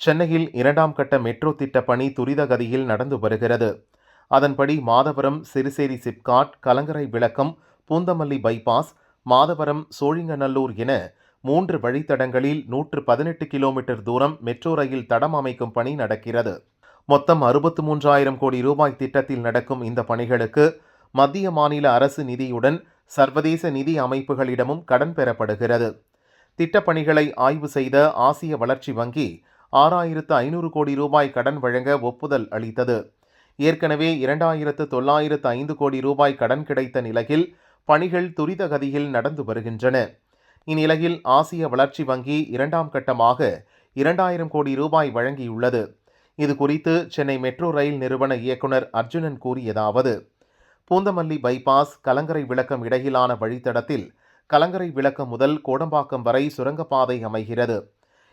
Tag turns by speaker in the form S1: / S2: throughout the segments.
S1: சென்னையில் இரண்டாம் கட்ட மெட்ரோ திட்ட பணி துரித கதியில் நடந்து வருகிறது. அதன்படி மாதவரம் சிறுசேரி சிப்காட் கலங்கரை விளக்கம் பூந்தமல்லி பைபாஸ் மாதவரம் சோழிங்கநல்லூர் என மூன்று வழித்தடங்களில் நூற்று பதினெட்டு கிலோமீட்டர் தூரம் மெட்ரோ ரயில் தடம் அமைக்கும் பணி நடக்கிறது. மொத்தம் அறுபத்து மூன்றாயிரம் கோடி ரூபாய் திட்டத்தில் நடக்கும் இந்த பணிகளுக்கு மத்திய மாநில அரசு நிதியுடன் சர்வதேச நிதி அமைப்புகளிடமும் கடன் பெறப்படுகிறது. திட்டப்பணிகளை ஆய்வு செய்த ஆசிய வளர்ச்சி வங்கி ஆறாயிரத்து ஐநூறு கோடி ரூபாய் கடன் வழங்க ஒப்புதல் அளித்தது. ஏற்கனவே இரண்டாயிரத்து தொள்ளாயிரத்து ஐந்து கோடி ரூபாய் கடன் கிடைத்த நிலையில் பணிகள் துரித கதியில் நடந்து வருகின்றன. இந்நிலையில் ஆசிய வளர்ச்சி வங்கி இரண்டாம் கட்டமாக இரண்டாயிரம் கோடி ரூபாய் வழங்கியுள்ளது. இது குறித்து சென்னை மெட்ரோ ரயில் நிறுவன இயக்குனர் அர்ஜுனன் கூறியதாவது பூந்தமல்லி பைபாஸ் கலங்கரை விளக்கம் இடையிலான வழித்தடத்தில் கலங்கரை விளக்கம் முதல் கோடம்பாக்கம் வரை சுரங்கப்பாதை அமைகிறது.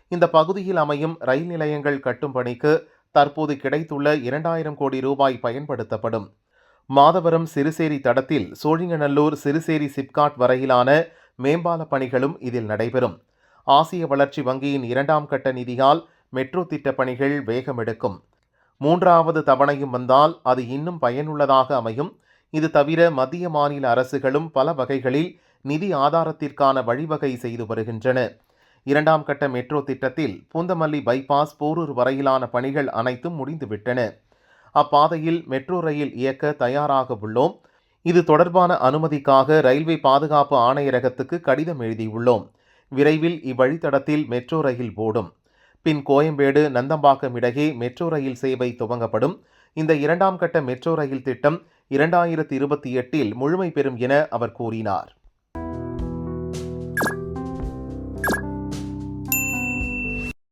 S1: இந்த பகுதியில் அமையும் ரயில் நிலையங்கள் கட்டும் பணிக்கு தற்போது கிடைத்துள்ள இரண்டாயிரம் கோடி ரூபாய் பயன்படுத்தப்படும். மாதவரம் சிறுசேரி தடத்தில் சோழிங்கநல்லூர் சிறுசேரி சிப்காட் வரையிலான மேம்பால பணிகளும் இதில் நடைபெறும். ஆசிய வளர்ச்சி வங்கியின் இரண்டாம் கட்ட நிதியால் மெட்ரோ திட்டப் பணிகள் வேகமெடுக்கும் மூன்றாவது தவணையும் வந்தால் அது இன்னும் பயனுள்ளதாக அமையும். இது தவிர மத்திய மாநில அரசுகளும் பல வகைகளில் நிதி ஆதாரத்திற்கான வழிவகை செய்து வருகின்றன. இரண்டாம் கட்ட மெட்ரோ திட்டத்தில் பூந்தமல்லி பைபாஸ் போரூர் வரையிலான பணிகள் அனைத்தும் முடிந்துவிட்டன. அப்பாதையில் மெட்ரோ ரயில் இயக்க தயாராக உள்ளோம் இது தொடர்பான அனுமதிக்காக ரயில்வே பாதுகாப்பு ஆணையரகத்துக்கு கடிதம் எழுதியுள்ளோம். விரைவில் இவ்வழித்தடத்தில் மெட்ரோ ரயில் ஓடும். பின் கோயம்பேடு நந்தம்பாக்கம் இடையே மெட்ரோ ரயில் சேவை துவங்கப்படும். இந்த இரண்டாம் கட்ட மெட்ரோ ரயில் திட்டம் இரண்டாயிரத்தி இருபத்தி எட்டில் முழுமை பெறும் என அவர் கூறினார்.